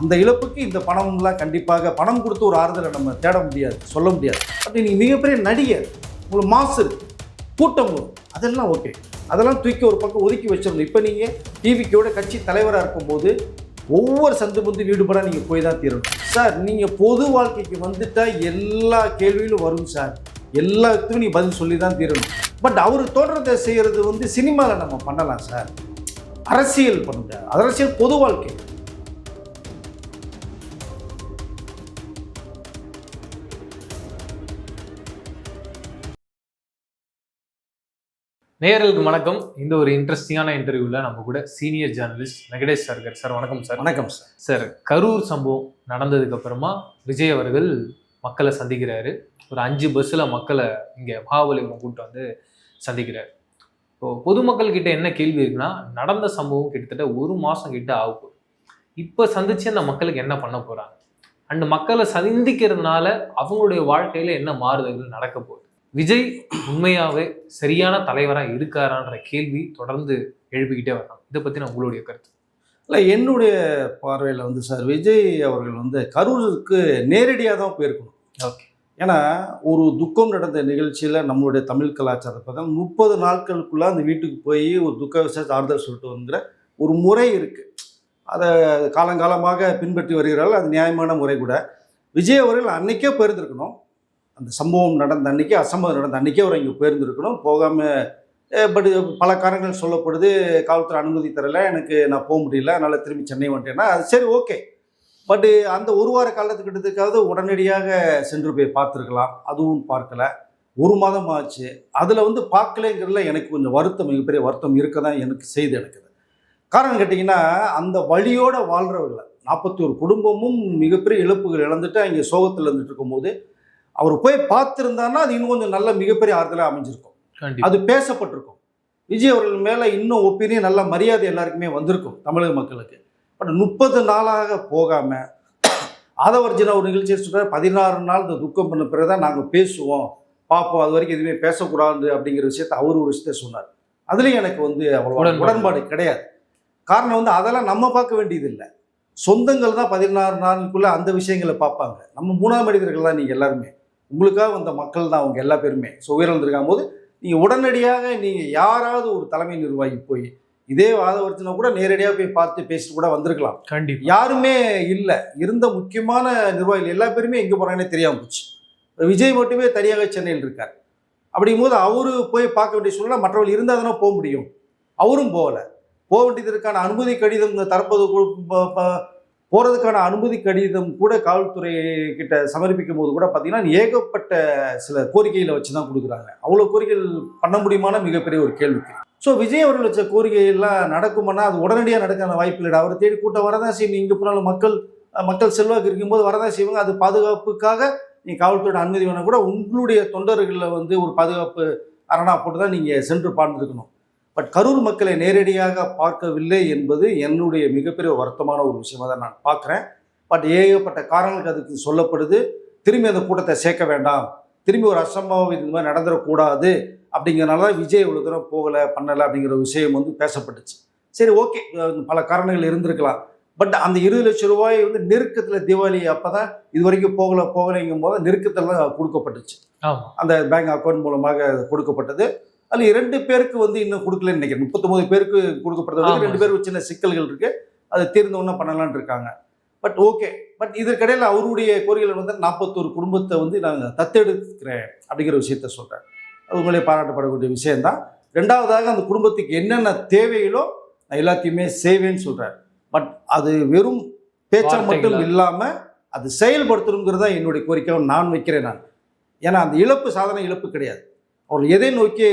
அந்த இழப்புக்கு இந்த பணம்லாம் கண்டிப்பாக பணம் கொடுத்து ஒரு ஆறுதலை நம்ம தேட முடியாது சொல்ல முடியாது. அப்படி நீங்கள் மிகப்பெரிய நடிகர் உங்களுக்கு மாசு கூட்டம் அதெல்லாம் ஓகே அதெல்லாம் தூக்கி ஒரு பக்கம் ஒதுக்கி வச்சிடணும். இப்போ நீங்கள் டிவிக்கோட கட்சி தலைவராக இருக்கும்போது ஒவ்வொரு சந்து முந்து வீடுபட நீங்கள் போய் தான் தீரணும். சார் நீங்கள் பொது வாழ்க்கைக்கு வந்துட்டால் எல்லா கேள்வியிலும் வரும் சார். எல்லாத்துக்கும் நீ பதில் சொல்லி தான் தீரணும். பட் அவர் தோற்றத்தை செய்கிறது வந்து சினிமாவில் நம்ம பண்ணலாம் சார். அரசியல் பண்ணுங்க. அரசியல் பொது வாழ்க்கை. நேயர்களுக்கு வணக்கம். இந்த ஒரு இன்ட்ரெஸ்டிங்கான இன்டர்வியூல நம்ம கூட சீனியர் ஜேர்னலிஸ்ட் வெங்கடேஷ் சார் இருக்கார். சார் வணக்கம் சார் வணக்கம் சார் சார் கரூர் சம்பவம் நடந்ததுக்கு அப்புறமா விஜய் அவர்கள் மக்களை சந்திக்கிறாரு. ஒரு அஞ்சு பஸ்ஸில் மக்களை இங்கே மகாபலிபுரம் கூட்டு வந்து சந்திக்கிறாரு. இப்போ பொதுமக்கள் கிட்ட என்ன கேள்வி இருக்குன்னா நடந்த சம்பவம் கிட்டத்தட்ட ஒரு மாதம் கிட்ட ஆகும் இப்போ சந்திச்சு அந்த மக்களுக்கு என்ன பண்ண போறாங்க? அண்ட் மக்களை சந்திக்கிறதுனால அவங்களுடைய வாழ்க்கையில என்ன மாறுதல்கள் நடக்க போகுது? விஜய் உண்மையாவே சரியான தலைவரா இருக்காரான்ற கேள்வி தொடர்ந்து எழுப்பிக்கிட்டே வரலாம் இதை பத்தி நான் உங்களுடைய கருத்து? இல்லை என்னுடைய பார்வையில் வந்து சார் விஜய் அவர்கள் வந்து கரூருக்கு நேரடியாக தான் போயிருக்கணும். ஓகே. ஏன்னா ஒரு துக்கம் நடந்த நிகழ்ச்சியில் நம்மளுடைய தமிழ் கலாச்சாரத்தை பார்த்தா முப்பது நாட்களுக்குள்ளே அந்த வீட்டுக்கு போய் ஒரு துக்க விசேஷ ஆறுதல் சொல்லிட்டு வந்துற ஒரு முறை இருக்குது அதை காலங்காலமாக பின்பற்றி வருகிறார்கள் அது நியாயமான முறை கூட. விஜய் அவர்கள் அன்னைக்கே போயிருந்திருக்கணும். அந்த சம்பவம் நடந்த அன்னைக்கு அசம்பவம் நடந்த அன்னைக்கே அவர் இங்கே போயிருந்துருக்கணும். போகாமல் பட் பல காரணங்கள் சொல்லப்படுது. காவல்துறை அனுமதி தரல. எனக்கு நான் போக முடியல. அதனால் திரும்பி சென்னை வந்துட்டேன்னா அது சரி ஓகே. பட்டு அந்த ஒரு வார காலத்துக்கிட்டதுக்காவது உடனடியாக சென்று போய் பார்த்துருக்கலாம். அதுவும் பார்க்கல. ஒரு மாதம் ஆச்சு. அதில் வந்து பார்க்கலங்கிறதுல எனக்கு கொஞ்சம் வருத்தம் மிகப்பெரிய வருத்தம் இருக்க தான் எனக்கு செய்து எனக்கு காரணம் கேட்டிங்கன்னா அந்த வழியோடு வாழ்கிறவர்கள் நாற்பத்தி ஒரு குடும்பமும் மிகப்பெரிய இழப்புகள் இழந்துட்டு அங்கே சோகத்தில் இருந்துட்டு இருக்கும்போது அவர் போய் பார்த்துருந்தாருன்னா அது இன்னும் கொஞ்சம் நல்ல மிகப்பெரிய ஆறுதலாக அமைஞ்சிருக்கும். அது பேசப்பட்டிருக்கும். விஜய் அவர்கள் மேலே இன்னும் ஒப்பீனியன் நல்ல மரியாதை எல்லாருக்குமே வந்திருக்கும் தமிழக மக்களுக்கு. பட் முப்பது நாளாக போகாமல் ஆதவர்ஜினா ஒரு நிகழ்ச்சியை சொல்கிறார் பதினாறு நாள் இந்த துக்கம் பண்ண பிறகு தான் நாங்கள் பேசுவோம். பார்ப்போம் அது வரைக்கும் எதுவுமே பேசக்கூடாது அப்படிங்கிற விஷயத்த அவர் ஒரு விஷயத்த சொன்னார். அதுலேயும் எனக்கு வந்து அவ்வளோ உடன்பாடு. கிடையாது. காரணம் வந்து அதெல்லாம் நம்ம பார்க்க வேண்டியது இல்லை சொந்தங்கள் தான் பதினாறு நாளுக்குள்ளே அந்த விஷயங்களை பார்ப்பாங்க. நம்ம மூணாம் மனிதர்கள் தான் நீங்கள் எல்லாருமே. உங்களுக்காக வந்த மக்கள் தான் அவங்க எல்லா பேருமே. ஸோ உயிரிழந்திருக்கும் போது நீங்கள் உடனடியாக நீங்கள் யாராவது ஒரு தலைமை நிர்வாகி போய் இதே வாதவர்த்தினா கூட நேரடியாக போய் பார்த்து பேசிட்டு கூட வந்திருக்கலாம். கண்டிப்பா. யாருமே இல்லை. இருந்த முக்கியமான நிர்வாகிகள் எல்லா பேருமே எங்கே போகிறாங்கன்னே தெரியாமல் போச்சு. விஜய் மட்டுமே தனியாக சென்னையில் இருக்கார். அப்படிங்கும்போது அவரு போய் பார்க்க வேண்டிய சூழ்நிலை மற்றவர்கள் இருந்தால் தானே போக முடியும். அவரும் போகலை. போக வேண்டியதற்கான அனுமதி கடிதம் தற்போது போகிறதுக்கான அனுமதி கடிதம் கூட காவல்துறை கிட்ட சமர்ப்பிக்கும் போது கூட பார்த்தீங்கன்னா ஏகப்பட்ட சில கோரிக்கைகளை வச்சு தான் கொடுக்குறாங்க. அவ்வளோ கோரிக்கைகள் பண்ண முடியுமான மிகப்பெரிய ஒரு கேள்விக்கு ஸோ விஜய் அவர்கள் வச்ச கோரிக்கையெல்லாம் நடக்குமானா அது உடனடியாக நடக்கான வாய்ப்பு இல்லை அவரை தேடி கூட்டம் வரதான் செய்யும். இங்கே போனாலும் மக்கள் மக்கள் செல்வாக்கு இருக்கும்போது வரதான் செய்வாங்க. அது பாதுகாப்புக்காக நீங்கள் காவல்துறையோட அனுமதி வேணால் கூட உங்களுடைய தொண்டர்களில் வந்து ஒரு பாதுகாப்பு அரணா போட்டு தான் நீங்கள் சென்று பாண்டிருக்கணும் பட் கரூர் மக்களை நேரடியாக பார்க்கவில்லை என்பது என்னுடைய மிகப்பெரிய வருத்தமான ஒரு விஷயமா தான் நான் பார்க்குறேன். பட் ஏகப்பட்ட காரணங்களுக்கு அதுக்கு சொல்லப்படுது. திரும்பி அந்த கூட்டத்தை சேர்க்க வேண்டாம். திரும்பி ஒரு அசம்பாவம் இது மாதிரி நடந்துடக்கூடாது அப்படிங்கிறனால தான் விஜய் இவ்வளோ தூரம் போகலை பண்ணலை அப்படிங்கிற விஷயம் வந்து பேசப்பட்டுச்சு. சரி ஓகே. பல காரணங்கள் இருந்திருக்கலாம். பட் அந்த இருபது லட்சம் ரூபாய் வந்து நெருக்கத்தில் தீபாவளி அப்போ தான் இது வரைக்கும் போகலை போகலைங்கும் போது நெருக்கத்தில் தான் கொடுக்கப்பட்டுச்சு. அந்த பேங்க் அக்கௌண்ட் மூலமாக கொடுக்கப்பட்டது. அதில் இரண்டு பேருக்கு வந்து இன்னும் கொடுக்கலன்னு நினைக்கிறேன். முப்பத்தொம்பது பேருக்கு கொடுக்கப்பட்டது ஆமா. ரெண்டு பேருக்கு சின்ன சிக்கல்கள் இருக்கு. அது தீர்ந்தவொன்னே பண்ணலாம்னு இருக்காங்க. பட் ஓகே பட் இதற்கிடையில் அவருடைய கோரிக்கைகள் வந்து நாற்பத்தோரு குடும்பத்தை வந்து நாங்கள் தத்தெடுக்கிறேன் அப்படிங்கிற விஷயத்த சொல்கிறேன் உங்களே பாராட்டப்படக்கூடிய விஷயம்தான். ரெண்டாவதாக அந்த குடும்பத்துக்கு என்னென்ன தேவைகளோ நான் எல்லாத்தையுமே செய்வேன்னு சொல்கிறேன் பட் அது வெறும் பேச்சா மட்டும்? இல்லாமல் அது செயல்படுத்தணுங்கிறது தான் என்னுடைய கோரிக்கை நான் வைக்கிறேன் நான். ஏன்னா அந்த இழப்பு சாதனை இழப்பு கிடையாது. அவர்கள் எதை நோக்கி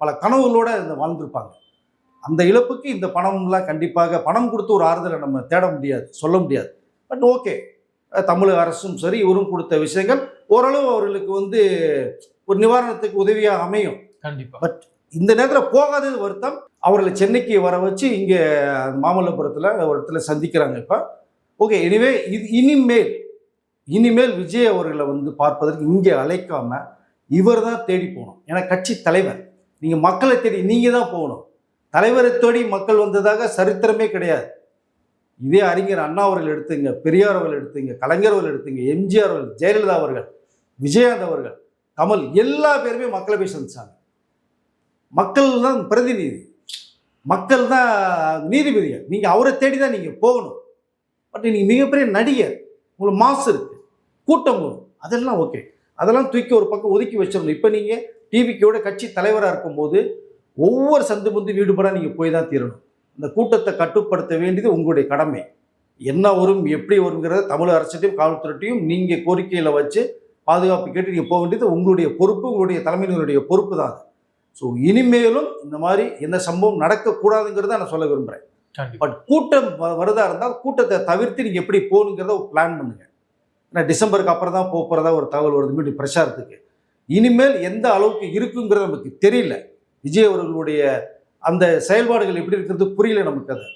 பல கனவுகளோடு இந்த வாழ்ந்திருப்பாங்க. அந்த இழப்புக்கு இந்த பணம்லாம் கண்டிப்பாக பணம் கொடுத்து ஒரு ஆறுதலை நம்ம தேட முடியாது சொல்ல முடியாது. பட் ஓகே தமிழக அரசும் சரி இவரும் கொடுத்த விஷயங்கள் ஓரளவு அவர்களுக்கு வந்து ஒரு நிவாரணத்துக்கு உதவியாக அமையும். கண்டிப்பா. இந்த நேரத்தில் போகாதது வருத்தம். அவர்களை சென்னைக்கு வர வச்சு இங்கே மாமல்லபுரத்தில் ஒரு இடத்துல சந்திக்கிறாங்க இப்போ. ஓகே எனிவே இது இனிமேல் இனிமேல் விஜய் அவர்களை வந்து பார்ப்பதற்கு இங்கே அழைக்காம இவர் தான் தேடி போகணும். ஏன்னா கட்சி தலைவர். நீங்கள் மக்களை தேடி நீங்கள் தான் போகணும். தலைவரை தேடி மக்கள் வந்ததாக சரித்திரமே கிடையாது. இதே அறிஞர் அண்ணா அவர்கள் எடுத்துங்க பெரியார் அவர்கள் எடுத்துங்க கலைஞர் அவர்கள் எடுத்துங்க எம்ஜிஆர் அவர்கள் ஜெயலலிதா அவர்கள் விஜயகாந்த் அவர்கள் கமல் எல்லா பேருமே மக்களை போய் சந்திச்சாங்க. மக்கள் தான் பிரதிநிதி. மக்கள் தான் நீதிபதிகள். நீங்கள் அவரை தேடி தான் நீங்கள் போகணும். பட் நீங்கள் மிகப்பெரிய நடிகர். உங்களுக்கு மாசு இருக்கு. கூட்டம் வரும். அதெல்லாம் ஓகே. அதெல்லாம் தூக்கி ஒரு பக்கம் ஒதுக்கி வச்சிடணும். இப்போ நீங்கள் டிவிக்கோட கட்சி தலைவராக இருக்கும்போது ஒவ்வொரு சந்து முந்து வீடுபட நீங்கள் போய் தான் தீரணும். இந்த கூட்டத்தை கட்டுப்படுத்த வேண்டியது உங்களுடைய கடமை. என்ன வரும் எப்படி வருங்கிறத தமிழ் அரசையும் காவல்துறையும் நீங்கள் கோரிக்கையில் வச்சு பாதுகாப்பு கேட்டு நீங்கள் போக வேண்டியது உங்களுடைய பொறுப்பு உங்களுடைய தலைமையினருடைய பொறுப்பு தான் ஸோ இனிமேலும் இந்த மாதிரி எந்த சம்பவம் நடக்கக்கூடாதுங்கிறத நான் சொல்ல விரும்புகிறேன் பட் கூட்டம் வருதா இருந்தால் கூட்டத்தை தவிர்த்து நீங்கள் எப்படி போகணுங்கிறத பிளான் பண்ணுங்க. ஏன்னா டிசம்பருக்கு அப்புறம் தான் போக போகிறதா ஒரு தகவல் வருது. மீண்டும் பிரச்சாரத்துக்கு இனிமேல் எந்த அளவுக்கு இருக்குங்கிறது நமக்கு தெரியல. விஜய் அவர்களுடைய அந்த செயல்பாடுகள் எப்படி இருக்கிறது புரியல நமக்கு அது.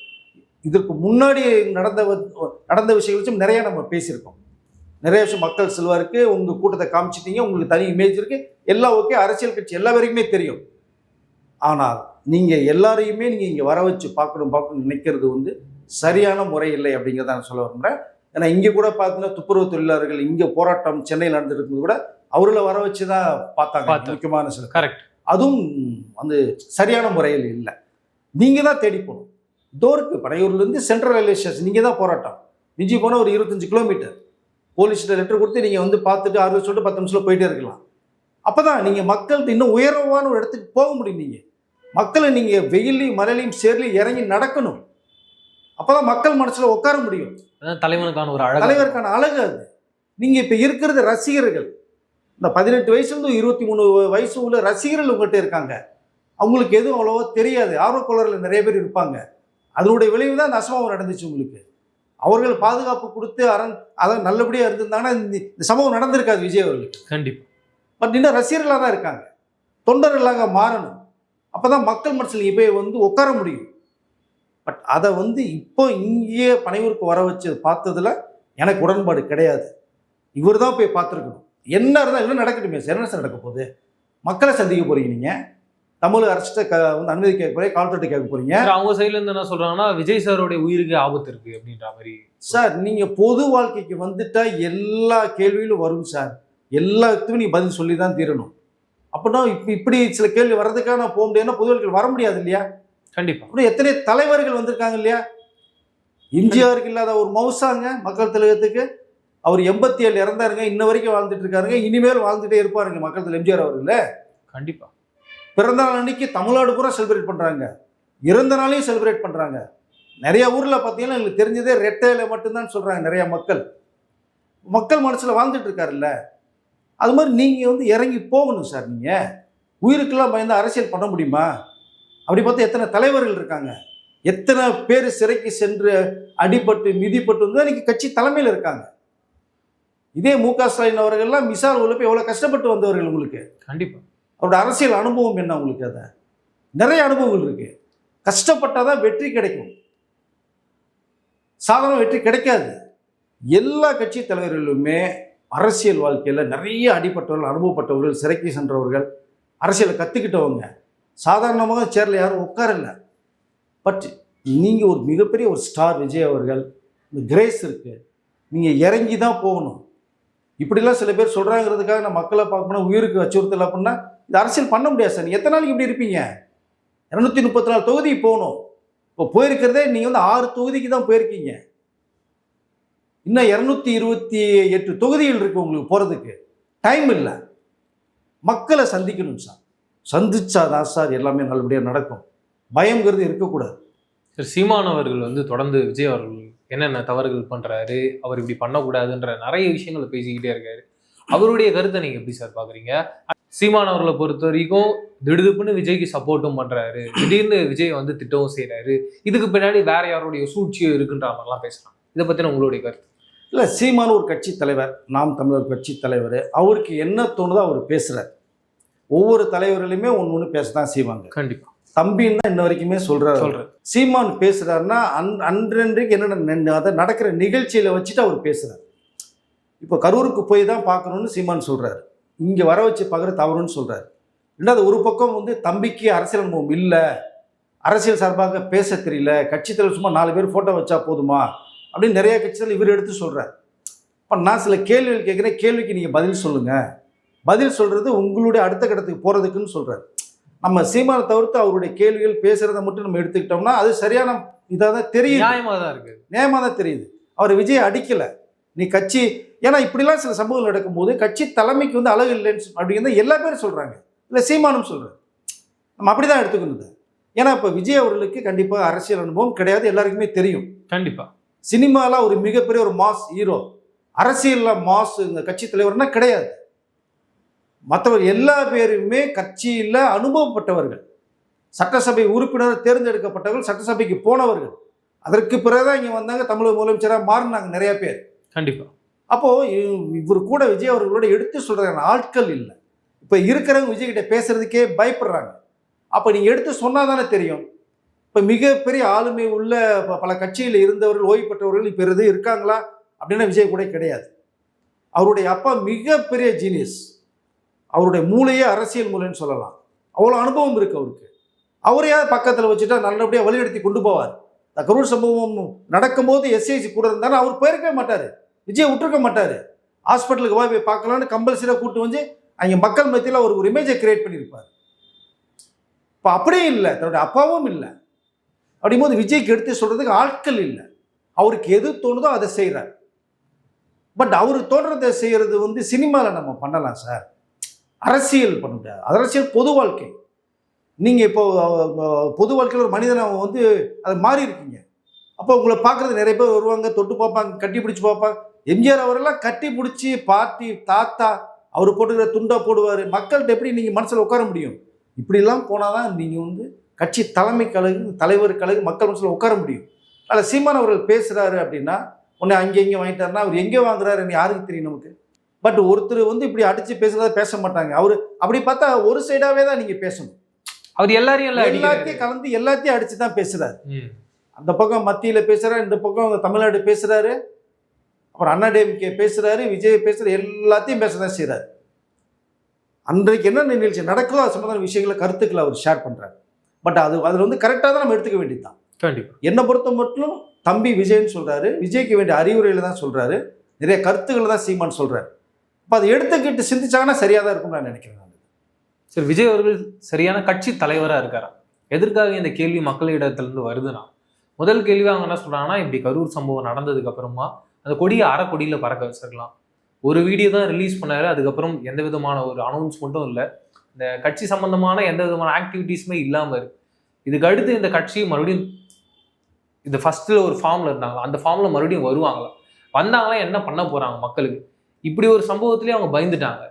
இதற்கு முன்னாடி நடந்த நடந்த விஷயங்கள் வச்சு நிறைய நம்ம பேசியிருக்கோம். நிறைய விஷயம் மக்கள் செல்வாருக்கு உங்கள் கூட்டத்தை காமிச்சிட்டீங்க உங்களுக்கு தனி இமேஜ் இருக்கு. எல்லாம் ஓகே அரசியல் கட்சி எல்லா வரைக்குமே தெரியும். ஆனால் நீங்கள் எல்லாரையுமே நீங்கள் இங்கே வர வச்சு பார்க்கணும் பார்க்கணும் நினைக்கிறது வந்து சரியான முறை இல்லை அப்படிங்கிறத நான் சொல்ல விரும்புகிறேன் ஏன்னா இங்கே கூட பார்த்தீங்கன்னா துப்புரவு தொழிலாளர்கள் இங்கே போராட்டம் சென்னையில் நடந்துட்டு இருக்கும்போது கூட அவர்களை வர வச்சு தான் பார்த்தாங்க. முக்கியமான சில கரெக்ட் அதுவும் வந்து சரியான முறையில் இல்லை. நீங்கள் தான் தேடி போகணும். தோருக்கு பனையூர்லேருந்து சென்ட்ரல் ரயில்வே ஸ்டேஷன் நீங்கள் தான் போராட்டம். மிஞ்சி போனால் ஒரு இருபத்தஞ்சு கிலோமீட்டர். போலீஸ்கிட்ட லெட்டர் கொடுத்து நீங்கள் வந்து பார்த்துட்டு ஆறு சொல்லிட்டு பத்து நிமிஷத்தில் போயிட்டே இருக்கலாம். அப்போ தான் நீங்கள் மக்கள்கிட்ட இன்னும் உயர்வான ஒரு இடத்துக்கு போக முடியும் நீங்கள் மக்களை நீங்கள் வெயிலையும் மழையிலையும் சேர்லையும் இறங்கி நடக்கணும். அப்போ தான் மக்கள் மனசில் உட்கார முடியும். தலைவனுக்கான ஒரு அழகு. தலைவருக்கான அழகு அது. நீங்க இப்ப இருக்கிறது ரசிகர்கள். இந்த பதினெட்டு வயசுலேருந்து இருபத்தி மூணு வயசு உள்ள ரசிகர்கள் உங்கள்கிட்ட இருக்காங்க. அவங்களுக்கு எதுவும் அவ்வளோவா தெரியாது. ஆர்வக்கோளர்கள் நிறைய பேர் இருப்பாங்க. அதனுடைய விளைவு தான் இந்த அசம்பாவம் நடந்துச்சு உங்களுக்கு. அவர்கள் பாதுகாப்பு கொடுத்து அரண் அதான் நல்லபடியாக இருந்திருந்தாங்கன்னா இந்த சம்பவம் நடந்திருக்காது விஜய் அவர்களுக்கு. கண்டிப்பா. பட் இன்னும் ரசிகர்களாக தான் இருக்காங்க. தொண்டர்களாக மாறணும். அப்போ தான் மக்கள் மனசில் இப்போ வந்து உட்கார முடியும். பட் அதை வந்து இப்போ இங்கேயே பனையூருக்கு வர வச்சு பார்த்ததுல எனக்கு உடன்பாடு கிடையாது. இவர் தான் போய் பார்த்துருக்கணும். என்ன இருந்தால் என்ன நடக்கட்டுமே சார்? என்ன சார் நடக்க போகுது? மக்களை சந்திக்க போறீங்க நீங்கள் தமிழ் அரசிட்ட க வந்து அனுமதி கேட்க போறீங்க கால்தொட்டு கேட்க போறீங்க. அவங்க சைடுல இருந்து என்ன சொல்றாங்கன்னா விஜய் சாரோட உயிருக்கு ஆபத்து இருக்கு அப்படின்ற மாதிரி. சார் நீங்கள் பொது வாழ்க்கைக்கு வந்துட்டா எல்லா கேள்வியிலும் வரும் சார். எல்லாத்துக்கும் நீ பதில் சொல்லி தான் தீரணும். அப்படின்னா இப்போ இப்படி சில கேள்வி வர்றதுக்காக நான் போக முடியாதுன்னா பொது வாழ்க்கையில் வர முடியாது இல்லையா? கண்டிப்பா. அப்படி எத்தனை தலைவர்கள் வந்திருக்காங்க இல்லையா? எம்ஜிஆருக்கு இல்லாத ஒரு மவுசாங்க மக்கள் தலைவத்துக்கு அவர் எண்பத்தி ஏழு இறந்தாருங்க இன்ன வரைக்கும் வாழ்ந்துட்டு இருக்காருங்க இனிமேல் வாழ்ந்துட்டே இருப்பாருங்க மக்கள் தலைவர் எம்ஜிஆர் அவர்கள கண்டிப்பா. பிறந்த நாள் அன்னைக்கு தமிழ்நாடு பூரா செலிப்ரேட் பண்ணுறாங்க இறந்த நாளையும் செலிப்ரேட் பண்ணுறாங்க நிறைய ஊரில் பார்த்தீங்கன்னா எங்களுக்கு தெரிஞ்சதே ரெட்டையில மட்டும்தான் சொல்கிறாங்க நிறைய மக்கள். மக்கள் மனசில் வாழ்ந்துட்டு இருக்காருல்ல. அது மாதிரி நீங்கள் வந்து இறங்கி போகணும் சார் நீங்கள் உயிருக்கெல்லாம் பயந்து அரசியல் பண்ண முடியுமா? அப்படி பார்த்தா எத்தனை தலைவர்கள் இருக்காங்க? எத்தனை பேர் சிறைக்கு சென்று அடிபட்டு மிதிப்பட்டு வந்து இன்னைக்கு கட்சி தலைமையில் இருக்காங்க? இதே மு க ஸ்டாலின் அவர்கள்லாம் மிசால் உள்ள போய் எவ்வளோ கஷ்டப்பட்டு வந்தவர்கள் உங்களுக்கு? கண்டிப்பா. அவரோட அரசியல் அனுபவம் என்ன உங்களுக்கு அதை? நிறைய அனுபவங்கள் இருக்கு. கஷ்டப்பட்டாதான் தான் வெற்றி கிடைக்கும். சாதாரண வெற்றி கிடைக்காது. எல்லா கட்சி தலைவர்களுமே அரசியல் வாழ்க்கையில் நிறைய அடிப்பட்டவர்கள் அனுபவப்பட்டவர்கள் சிறைக்கு சென்றவர்கள் அரசியலை கற்றுக்கிட்டவங்க சாதாரணமாக சேரில் யாரும் உட்காரல. பட் நீங்கள் ஒரு மிகப்பெரிய ஒரு ஸ்டார் விஜய் அவர்கள் இந்த கிரேஸ் இருக்குது நீங்கள் இறங்கி தான் போகணும். இப்படிலாம் சில பேர் சொல்கிறாங்கிறதுக்காக நான் மக்களை பார்க்கணும் உயிருக்கு அச்சுறுத்தல் அப்படின்னா இது அரசியல் பண்ண முடியாது சார். நீ எத்தனை நாளைக்கு இப்படி இருப்பீங்க? இரநூத்தி முப்பத்தி நாலு தொகுதி போகணும். இப்போ போயிருக்கிறதே நீங்கள் வந்து ஆறு தொகுதிக்கு தான் போயிருக்கீங்க. இன்னும் இரநூத்தி இருபத்தி எட்டு தொகுதிகள் இருக்குது உங்களுக்கு போகிறதுக்கு டைம் இல்லை. மக்களை சந்திக்கணும் சார். சந்திச்சாதான் சார் எல்லாமே நல்லபடியாக நடக்கும். பயங்கிறது இருக்கக்கூடாது. சார் சீமான் அவர்கள் வந்து தொடர்ந்து விஜய் அவர்கள் என்னென்ன தவறுகள் பண்றாரு அவர் இப்படி பண்ணக்கூடாதுன்ற நிறைய விஷயங்களை பேசிக்கிட்டே இருக்காரு. அவருடைய கருத்தை நீங்க எப்படி சார் பாக்குறீங்க? சீமான் அவர்களை பொறுத்த வரைக்கும் திடுதுப்புன்னு விஜய்க்கு சப்போர்ட்டும் பண்றாரு. திடீர்னு விஜய் வந்து திட்டவும் செய்றாரு. இதுக்கு பின்னாடி வேற யாருடைய சூழ்ச்சியும் இருக்குன்ற மாதிரிலாம் பேசலாம். இதை பத்தின உங்களுடைய கருத்து? இல்லை சீமான் ஒரு கட்சி தலைவர் நாம் தமிழர் கட்சி தலைவர். அவருக்கு என்ன தோணுதோ அவர் பேசுகிறார் ஒவ்வொரு தலைவர்களுமே ஒன்று ஒன்று பேச தான் செய்வாங்க. கண்டிப்பா. தம்பின்னு தான் இன்ன வரைக்குமே சொல்கிறார் சொல்றேன் சீமான் பேசுகிறாருன்னா அன் அன்றன்றைக்கு என்னென்ன அதை நடக்கிற நிகழ்ச்சியில் வச்சுட்டு அவர் பேசுகிறார் இப்போ கரூருக்கு போய் தான் பார்க்கணுன்னு சீமான் சொல்கிறாரு இங்கே வர வச்சு பார்க்குற தவறுன்னு சொல்கிறாரு ரெண்டாவது ஒரு பக்கம் வந்து தம்பிக்கு அரசியல் அனுபவம் இல்லை. அரசியல் சார்பாக பேச தெரியல. கட்சி தலைவர் சும்மா நாலு பேர் ஃபோட்டோ வச்சா போதுமா? அப்படின்னு நிறைய கட்சிகள் இவர் எடுத்து சொல்கிறார் இப்போ நான் சில கேள்விகள் கேட்குறேன். கேள்விக்கு நீங்கள் பதில் சொல்லுங்கள் பதில் சொல்கிறது உங்களுடைய அடுத்த கட்டத்துக்கு போகிறதுக்குன்னு சொல்கிறார் நம்ம சீமானை தவிர்த்து அவருடைய கேள்விகள் பேசுகிறத மட்டும் நம்ம எடுத்துக்கிட்டோம்னா அது சரியான இதாக தான் தெரியுது. நியாயமா தான் இருக்கு. நேமா தான் தெரியுது. அவர் விஜய் அடிக்கலை. நீ கட்சி ஏன்னா இப்படிலாம் சில சம்பவங்கள் நடக்கும்போது கட்சி தலைமைக்கு வந்து அழகு இல்லைன்னு அப்படிங்கிறத எல்லா பேரும் சொல்கிறாங்க இல்லை சீமானும் சொல்கிறார் நம்ம அப்படி தான் எடுத்துக்கணும் ஏன்னா இப்போ விஜய் அவர்களுக்கு கண்டிப்பாக அரசியல் அனுபவம் கிடையாது எல்லாருக்குமே தெரியும். கண்டிப்பா. சினிமாவில் ஒரு மிகப்பெரிய ஒரு மாஸ் ஹீரோ. அரசியலில் மாஸ் இந்த கட்சி தலைவர்னா கிடையாது. மற்றவர் எல்லா பேருமே கட்சியில் அனுபவப்பட்டவர்கள். சட்டசபை உறுப்பினர் தேர்ந்தெடுக்கப்பட்டவர்கள் சட்டசபைக்கு போனவர்கள். அதற்கு பிறகுதான் இங்கே வந்தாங்க தமிழக முதலமைச்சராக மாறினாங்க நிறைய பேர். கண்டிப்பா. அப்போது இவர் கூட விஜய் அவர்களோட எடுத்து சொல்கிறாங்க ஆட்கள் இல்லை. இப்போ இருக்கிறவங்க விஜய் கிட்ட பேசுறதுக்கே பயப்படுறாங்க. அப்போ நீங்கள் எடுத்து சொன்னால் தானே தெரியும். இப்போ மிகப்பெரிய ஆளுமை உள்ள பல கட்சியில் இருந்தவர்கள் ஓய்வு பெற்றவர்கள் இப்போ எதுவும் இருக்காங்களா? அப்படின்னா விஜய் கூட கிடையாது. அவருடைய அப்பா மிகப்பெரிய ஜீனியஸ் அவருடைய மூளையே அரசியல் மூலைன்னு சொல்லலாம். அவ்வளோ அனுபவம் இருக்கு அவருக்கு. அவரையாவது பக்கத்தில் வச்சுட்டா நல்லபடியாக வழிநடத்தி கொண்டு போவார். இந்த கரூர் சம்பவம் நடக்கும்போது எஸ்ஐசி கூட இருந்தாலும் அவர் போயிருக்கவே மாட்டார். விஜய் விட்டுருக்க மாட்டார். ஹாஸ்பிட்டலுக்கு போய் போய் பார்க்கலான்னு கம்பல்சரியாக கூட்டு வந்து அங்கே மக்கள் மத்தியில் அவர் ஒரு இமேஜை கிரியேட் பண்ணியிருப்பார். இப்போ அப்படியே இல்லை. தன்னுடைய அப்பாவும் இல்லை. அப்படிங்கும்போது விஜய்க்கு எடுத்து சொல்கிறதுக்கு ஆட்கள் இல்லை. அவருக்கு எது தோணுதோ அதை செய்கிறார் பட் அவர் தோன்றதை செய்கிறது வந்து சினிமாவில் நம்ம பண்ணலாம் சார். அரசியல் பண்ண முடியாது அரசியல் பொது வாழ்க்கை. நீங்கள் இப்போ பொது வாழ்க்கையில் ஒரு மனிதனை வந்து அது மாறி இருக்கீங்க. அப்போ உங்களை பார்க்குறது நிறைய பேர் வருவாங்க தொட்டு பார்ப்பாங்க கட்டி பிடிச்சி பார்ப்பாங்க. எம்ஜிஆர் அவரெல்லாம் கட்டி பிடிச்சி பாட்டி தாத்தா அவர் போட்டுக்கிற துண்டா போடுவார். மக்கள்கிட்ட எப்படி நீங்கள் மனசில் உட்கார முடியும்? இப்படிலாம் போனால் தான் நீங்கள் வந்து கட்சி தலைமை கழகு தலைவர் கழகு மக்கள் மனசில் உட்கார முடியும். அதில் சீமான் அவர்கள் பேசுகிறாரு அப்படின்னா உன்னை அங்கே இங்கே வாங்கிட்டாருன்னா அவர் எங்கே வாங்குறாருன்னு யாருக்கு தெரியும் நமக்கு? பட் ஒருத்தர் வந்து இப்படி அடித்து பேசுகிறத பேச மாட்டாங்க. அவர் அப்படி பார்த்தா ஒரு சைடாகவே தான் நீங்கள் பேசணும். அவர் எல்லாரையும். எல்லாத்தையும் கலந்து எல்லாத்தையும் அடித்து தான் பேசுகிறாரு ம். அந்த பக்கம் மத்தியில் பேசுகிறாரு இந்த பக்கம் தமிழ்நாடு பேசுகிறாரு அப்புறம் அண்ணா டிஎம்கே பேசுகிறாரு விஜய் பேசுகிற எல்லாத்தையும் பேச தான் செய்கிறாரு அன்றைக்கு என்ன நிகழ்ச்சி நடக்குதோ அது சம்பந்தமான விஷயங்களை கருத்துக்களை அவர் ஷேர் பண்ணுறாரு பட் அது அதில் வந்து கரெக்டாக தான் நம்ம எடுத்துக்க வேண்டியது தான் கண்டிப்பா. என்னை பொறுத்த மட்டும் தம்பி விஜய்னு சொல்கிறாரு விஜய்க்கு வேண்டிய அறிவுரையில் தான் சொல்கிறாரு நிறைய கருத்துக்களை தான் சீமான் சொல்கிறாரு இப்போ அதை எடுத்துக்கிட்டு சிந்திச்சாங்கன்னா சரியாக தான் இருக்கும் நான் நினைக்கிறேன் நான். சரி விஜய் அவர்கள் சரியான கட்சி தலைவராக இருக்காரா? எதற்காக இந்த கேள்வி மக்களிடத்துலேருந்து வருதுன்னா முதல் கேள்வி அவங்க என்ன சொல்கிறாங்கன்னா இப்படி கரூர் சம்பவம் நடந்ததுக்கு அப்புறமா அந்த கொடியை அறக்கொடியில் பறக்க வச்சிருக்கலாம். ஒரு வீடியோ தான் ரிலீஸ் பண்ணார் அதுக்கப்புறம் எந்த விதமான ஒரு அனௌன்ஸ்மெண்ட்டும் இல்லை. இந்த கட்சி சம்பந்தமான எந்த விதமான ஆக்டிவிட்டீஸுமே இல்லாமல் இருக்கு. இதுக்கு அடுத்து இந்த கட்சி மறுபடியும் இது ஃபஸ்ட்டில் ஒரு ஃபார்மில் இருந்தாங்களா? அந்த ஃபார்மில் மறுபடியும் வருவாங்களா? வந்தாங்களா என்ன பண்ண போகிறாங்க மக்களுக்கு? இப்படி ஒரு சம்பவத்திலே அவங்க பயந்துட்டாங்க.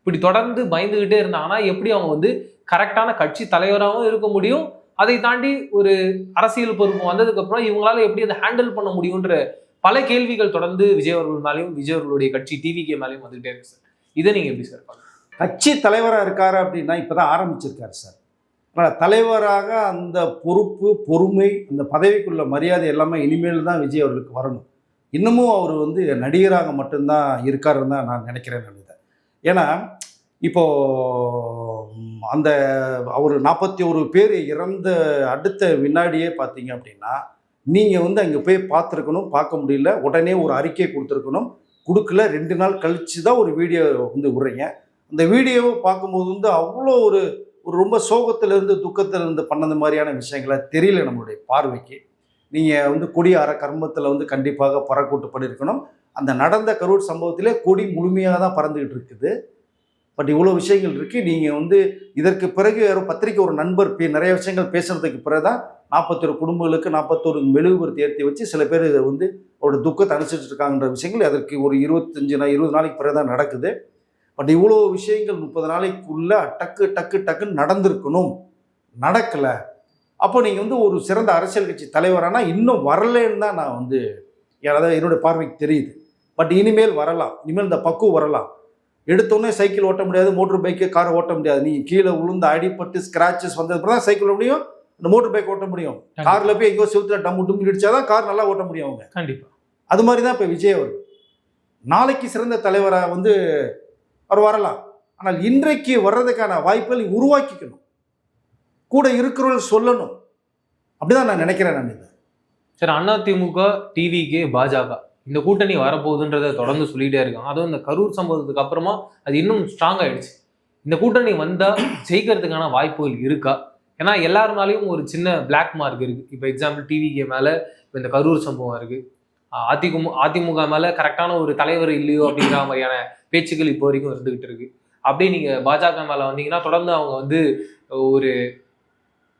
இப்படி தொடர்ந்து பயந்துகிட்டே இருந்தாங்கன்னா எப்படி அவங்க வந்து கரெக்டான கட்சி தலைவராகவும் இருக்க முடியும்? அதை தாண்டி ஒரு அரசியல் பொறுப்பு வந்ததுக்கப்புறம் இவங்களால எப்படி அதை ஹேண்டில் பண்ண முடியுன்ற பல கேள்விகள் தொடர்ந்து விஜய் அவர்கள் மேலேயும் விஜய் அவர்களுடைய கட்சி டிவிகே மேலேயும் வந்துகிட்டே இருக்கு சார். இதை நீங்கள் எப்படி சார் கட்சி தலைவராக இருக்காரு அப்படின்னா இப்போ தான் ஆரம்பிச்சிருக்காரு சார். தலைவராக அந்த பொறுப்பு பொறுமை அந்த பதவிக்குள்ள மரியாதை எல்லாமே இனிமேல் தான் விஜய் அவர்களுக்கு வரணும். இன்னமும் அவர் வந்து நடிகராக மட்டும்தான் இருக்காருன்னு தான் நான் நினைக்கிறேன் நினைத்தேன் ஏன்னா இப்போ அந்த அவர் நாற்பத்தி ஒரு பேர் இறந்த அடுத்த வினாடியே பார்த்தீங்க அப்படின்னா நீங்கள் வந்து அங்கே போய் பார்த்துருக்கணும் பார்க்க முடியல உடனே ஒரு அறிக்கை கொடுத்துருக்கணும் கொடுக்கல ரெண்டு நாள் கழிச்சு தான் ஒரு வீடியோ வந்து விடுறீங்க. அந்த வீடியோவை பார்க்கும்போது வந்து அவ்வளோ ஒரு ஒரு ரொம்ப சோகத்திலிருந்து துக்கத்திலிருந்து பண்ணது மாதிரியான விஷயங்களை தெரியல நம்மளுடைய பார்வைக்கு. நீங்கள் வந்து கொடி அற கர்மத்தில் வந்து கண்டிப்பாக பறக்கூட்டு பண்ணியிருக்கணும் அந்த நடந்த கரூர் சம்பவத்திலே கொடி முழுமையாக தான் பறந்துக்கிட்டு இருக்குது. பட் இவ்வளோ விஷயங்கள் இருக்குது நீங்கள் வந்து இதற்கு பிறகு ஒரு பத்திரிக்கை ஒரு நண்பர் பே நிறைய விஷயங்கள் பேசுகிறதுக்கு பிறகு தான் நாற்பத்தொரு குடும்பங்களுக்கு நாற்பத்தொரு மெழுகுபுரத்தை ஏற்றி வச்சு சில பேர் இதை வந்து அவரோட துக்கத்தை அனுசரிச்சுட்டு இருக்காங்கன்ற விஷயங்கள் அதற்கு ஒரு இருபத்தஞ்சு நாள் இருபது நாளைக்கு பிறகு தான் நடக்குது. பட் இவ்வளோ விஷயங்கள் முப்பது நாளைக்குள்ளே டக்கு டக்கு டக்குன்னு நடந்திருக்கணும். நடக்கலை. அப்போ நீங்கள் வந்து ஒரு சிறந்த அரசியல் கட்சி தலைவரானா இன்னும் வரலன்னு தான் நான் வந்து அதாவது என்னுடைய பார்வைக்கு தெரியுது. பட் இனிமேல் வரலாம். இனிமேல் இந்த பக்குவம் வரலாம். எடுத்தோடனே சைக்கிள் ஓட்ட முடியாது மோட்டர் பைக்கு கார் ஓட்ட முடியாது. நீங்கள் கீழே விழுந்து அடிபட்டு ஸ்க்ராச்சஸ் வந்ததுக்கு தான் சைக்கிள் முடியும். இந்த மோட்டர் பைக் ஓட்ட முடியும். காரில் போய் எங்கேயோ செவுத்துல டம்மு டும்மு இடிச்சாதான் கார் நல்லா ஓட்ட முடியும் அவங்க. கண்டிப்பா. அது மாதிரி தான் இப்போ விஜய் அவர் நாளைக்கு சிறந்த தலைவராக வந்து அவர் வரலாம். ஆனால் இன்றைக்கு வர்றதுக்கான வாய்ப்புகளை உருவாக்கிக்கணும். கூட இருக்கிறவர்கள் சொல்லணும். அப்படிதான் நான் நினைக்கிறேன் நான் இதை. சரி அதிமுக டிவிகே பாஜக இந்த கூட்டணி வரப்போகுதுன்றதை தொடர்ந்து சொல்லிகிட்டே இருக்காங்க. அதுவும் இந்த கரூர் சம்பவத்துக்கு அப்புறமா அது இன்னும் ஸ்ட்ராங் ஆயிடுச்சு. இந்த கூட்டணி வந்தால் ஜெயிக்கிறதுக்கான வாய்ப்புகள் இருக்கா? ஏன்னா எல்லாருனாலையும் ஒரு சின்ன பிளாக் மார்க் இருக்குது இப்போ எக்ஸாம்பிள் டிவிகே மேலே இப்போ இந்த கரூர் சம்பவம் இருக்குது அதிமுக அதிமுக மேலே கரெக்டான ஒரு தலைவர் இல்லையோ அப்படிங்கிற மாதிரியான பேச்சுக்கள் இப்போ வரைக்கும் இருந்துகிட்டு இருக்கு. அப்படியே நீங்கள் பாஜக மேலே வந்தீங்கன்னா தொடர்ந்து அவங்க வந்து ஒரு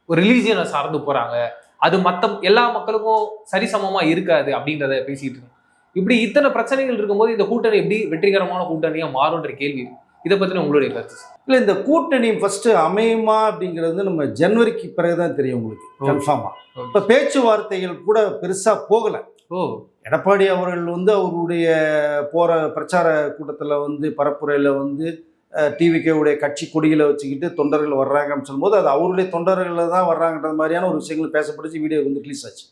ஒரு ரிலீஜியனை சார்ந்து போறாங்க அது மத்த எல்லா மக்களுக்கும் சரிசமமா இருக்காது அப்படின்றத பேசிட்டு இருக்கோம் இப்படி இத்தனை பிரச்சனைகள் இருக்கும்போது இந்த கூட்டணி எப்படி வெற்றிகரமான கூட்டணியா மாறும்ன்ற கேள்வி. இதை பத்தின உங்களுடைய கருத்து. இல்லை இந்த கூட்டணி ஃபர்ஸ்ட் அமையுமா அப்படிங்கிறது நம்ம ஜனவரிக்கு பிறகுதான் தெரியும் உங்களுக்கு. கன்ஃபார்மா. இப்போ பேச்சுவார்த்தைகள் கூட பெருசா போகல ஓ எடப்பாடி அவர்கள் வந்து அவருடைய போற பிரச்சார கூட்டத்தில் வந்து பரப்புரையில் வந்து டிவிகே உடைய கட்சி கொடிகளை வச்சுக்கிட்டு தொண்டர்கள் வர்றாங்கன்னு சொல்லும்போது அது அவருடைய தொண்டர்கள் தான் வர்றாங்கன்றது மாதிரியான ஒரு விஷயங்கள் பேசப்பட்டுச்சு வீடியோ வந்து ரிலீஸ் ஆச்சு.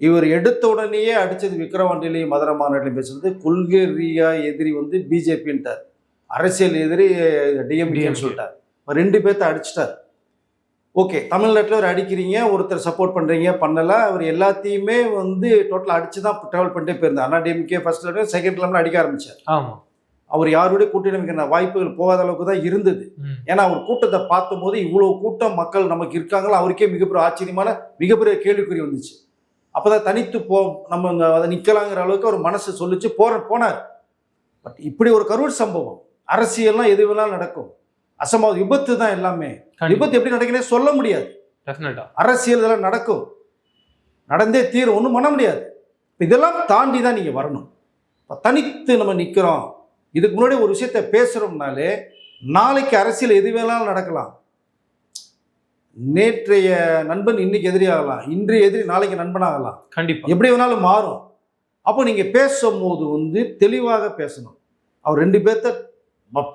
இவர் எடுத்த உடனேயே அடிச்சது விக்ரவாண்டிலையும் மதுரை மாநாட்டிலையும் பேசுறது கொள்கை ரீதியா எதிரி வந்து பிஜேபின்ட்டார் அரசியல் எதிரி டிஎம்கேன்னு DMK. சொல்லிட்டார். ரெண்டு பேர்த்த அடிச்சிட்டார். ஓகே தமிழ்நாட்டில் ஒரு அடிக்கிறீங்க ஒருத்தர் சப்போர்ட் பண்ணுறீங்க பண்ணல அவர் எல்லாத்தையுமே வந்து டோட்டலாக அடிச்சு தான் ட்ராவல் பண்ணிட்டே போயிருந்தார். அண்ணா டிஎம்கே ஃபர்ஸ்ட் செகண்ட் லெவலில் அடிக்க ஆரம்பிச்சார். ஆமா. அவர் யாருடைய கூட்டணி வாய்ப்புகள் போகாத அளவுக்கு தான் இருந்தது. ஏன்னா அவர் கூட்டத்தை பார்த்தபோது இவ்வளவு கூட்டம் மக்கள் நமக்கு இருக்காங்களோ? அவருக்கே மிகப்பெரிய ஆச்சரியமான மிகப்பெரிய கேள்விக்குறி வந்துச்சு. அப்பதான் தனித்து போ நம்ம அதை நிக்கலாங்கிற அளவுக்கு அவர் மனசு சொல்லிச்சு போற போனார். பட் இப்படி ஒரு கரூர் சம்பவம் அரசியல்லாம் எது வேணாலும் நடக்கும். அசம்பாவித விபத்து தான் எல்லாமே. விபத்து எப்படி நடக்குன்னே சொல்ல முடியாது. அரசியல் இதெல்லாம் நடக்கும். நடந்தே தீரும் ஒன்றும் பண்ண முடியாது. இதெல்லாம் தாண்டி தான் நீங்கள் வரணும். இப்ப தனித்து நம்ம நிற்கிறோம் இதுக்கு முன்னாடி ஒரு விஷயத்த பேசுகிறோம்னாலே நாளைக்கு அரசியல் எது வேணாலும் நடக்கலாம். நேற்றைய நண்பன் இன்னைக்கு எதிரியாகலாம் இன்றைய எதிரி நாளைக்கு நண்பனாகலாம் கண்டிப்பா. எப்படி வேணாலும் மாறும். அப்போ நீங்கள் பேசும்போது வந்து தெளிவாக பேசணும். அவர் ரெண்டு பேர்த்த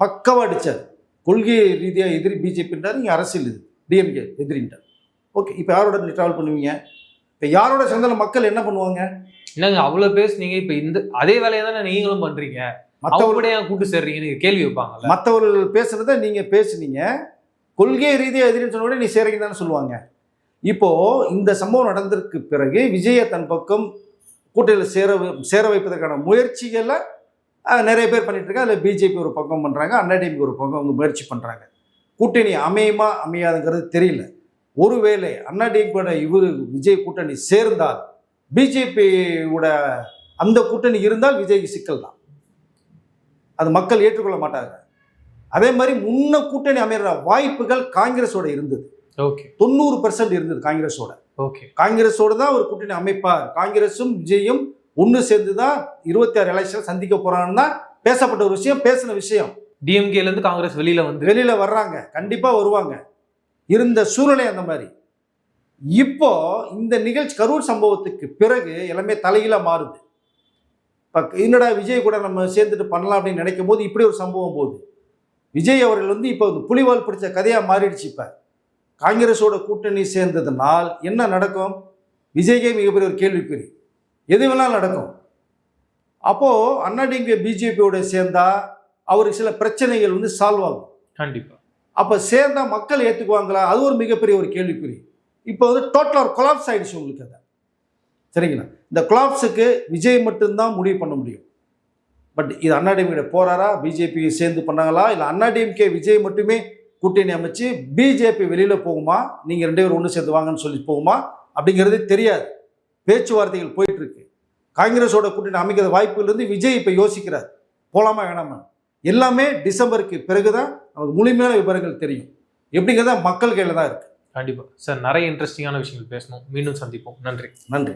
பக்காவா அடிச்சார். கொள்கை ரீதியாக எதிரி பிஜேபின்றார் நீங்கள் அரசியல் இது. டிஎம்கே எதிரின்றார் ஓகே இப்போ யாரோட ட்ராவல் பண்ணுவீங்க? இப்போ யாரோட சேர்ந்தாலும் மக்கள் என்ன பண்ணுவாங்க? என்னங்க அவ்வளவு பேசுனீங்க. இப்ப இந்த அதே வேலையை தானே நீங்களும் பண்றீங்க? ஏன் கூட்டு சேர்றீங்கன்னு கேள்வி வைப்பாங்கல்ல? மற்றவர்கள் பேசுறத நீங்கள் பேசுனீங்க. கொள்கை ரீதியாக எதிரின்னு சொன்ன உடனே நீ சேரீங்க தானே சொல்லுவாங்க. இப்போ இந்த சம்பவம் நடந்ததற்கு பிறகு விஜய தன் பக்கம் கூட்டணியில் சேர சேர வைப்பதற்கான முயற்சிகளை நிறைய பேர் பண்ணிட்டு இருக்காங்க. அதில் பிஜேபி ஒரு பக்கம் பண்ணுறாங்க அண்ணாடிஎம்கே ஒரு பக்கம் அவங்க முயற்சி பண்ணுறாங்க கூட்டணி அமையுமா அமையாதுங்கிறது தெரியல. ஒருவேளை அண்ணாடிஎம்கோட இவர் விஜய் கூட்டணி சேர்ந்தால் பிஜேபியோட அந்த கூட்டணி இருந்தால் விஜய்க்கு சிக்கல் தான். அது மக்கள் ஏற்றுக்கொள்ள மாட்டாங்க. அதே மாதிரி முன்ன கூட்டணி அமைகிற வாய்ப்புகள் காங்கிரஸோட இருந்தது. ஓகே. தொண்ணூறு பர்சன்ட் இருந்தது காங்கிரஸோட. ஓகே. காங்கிரஸோட தான் ஒரு கூட்டணி அமைப்பார். காங்கிரஸும் விஜயும் ஒன்று சேர்ந்து தான் இருபத்தி ஆறு எலெக்ஷன் சந்திக்க போறாங்கன்னு தான் பேசப்பட்ட ஒரு விஷயம் பேசின விஷயம். டிஎம்கேல இருந்து காங்கிரஸ் வெளியில வந்து வெளியில வர்றாங்க. கண்டிப்பா வருவாங்க. இருந்த சூழ்நிலை அந்த மாதிரி. இப்போ இந்த நிகழ்ச்சி கரூர் சம்பவத்துக்கு பிறகு எல்லாமே தலைகீழா மாறுது. இப்போ என்னடா விஜய் கூட நம்ம சேர்ந்துட்டு பண்ணலாம் அப்படின்னு நினைக்கும் போது இப்படி ஒரு சம்பவம் போகுது. விஜய் அவர்கள் வந்து இப்போ புலிவால் பிடிச்ச கதையா மாறிடுச்சு இப்போ. காங்கிரஸோட கூட்டணி சேர்ந்ததுனால் என்ன நடக்கும்? விஜய்க்கே மிகப்பெரிய ஒரு கேள்விக்குறி. எது வேணாலும் நடக்கும். அப்போ அண்ணாடிங்க பிஜேபியோட சேர்ந்தா அவருக்கு சில பிரச்சனைகள் வந்து சால்வ் ஆகும். கண்டிப்பா. அப்போ சேர்ந்தா மக்கள் ஏற்றுக்குவாங்களா அது ஒரு மிகப்பெரிய ஒரு கேள்விக்குறி. இப்போ வந்து டோட்டலாக ஒரு கொலாப்ஸ் ஆயிடுச்சு உங்களுக்கு அதை. சரிங்களா? இந்த கொலாப்ஸுக்கு விஜய் மட்டும்தான் முடிவு பண்ண முடியும். பட் இது அண்ணாடிஎம்கே போறாரா? பிஜேபி சேர்ந்து பண்ணாங்களா? இல்லை அண்ணாடிஎம்கே விஜய் மட்டுமே கூட்டணி அமைச்சு பிஜேபி வெளியில் போகுமா? நீங்கள் ரெண்டு பேரும் ஒன்று சேர்ந்து வாங்கன்னு சொல்லி போகுமா? அப்படிங்கிறது தெரியாது. பேச்சுவார்த்தைகள் போயிட்டு இருக்கு காங்கிரஸோட கூட்டணி அமைக்கிற வாய்ப்புகள் இருந்து விஜய் இப்போ யோசிக்கிறார். போலாமா வேணாமா? எல்லாமே டிசம்பருக்கு பிறகுதான் நமக்கு முழுமையான விவரங்கள் தெரியும். எப்படிங்கிறத மக்கள் கையில் தான் இருக்கு. கண்டிப்பா. சார் நிறைய இன்ட்ரெஸ்டிங்கான விஷயங்கள் பேசணும். மீண்டும் சந்திப்போம். நன்றி. நன்றி.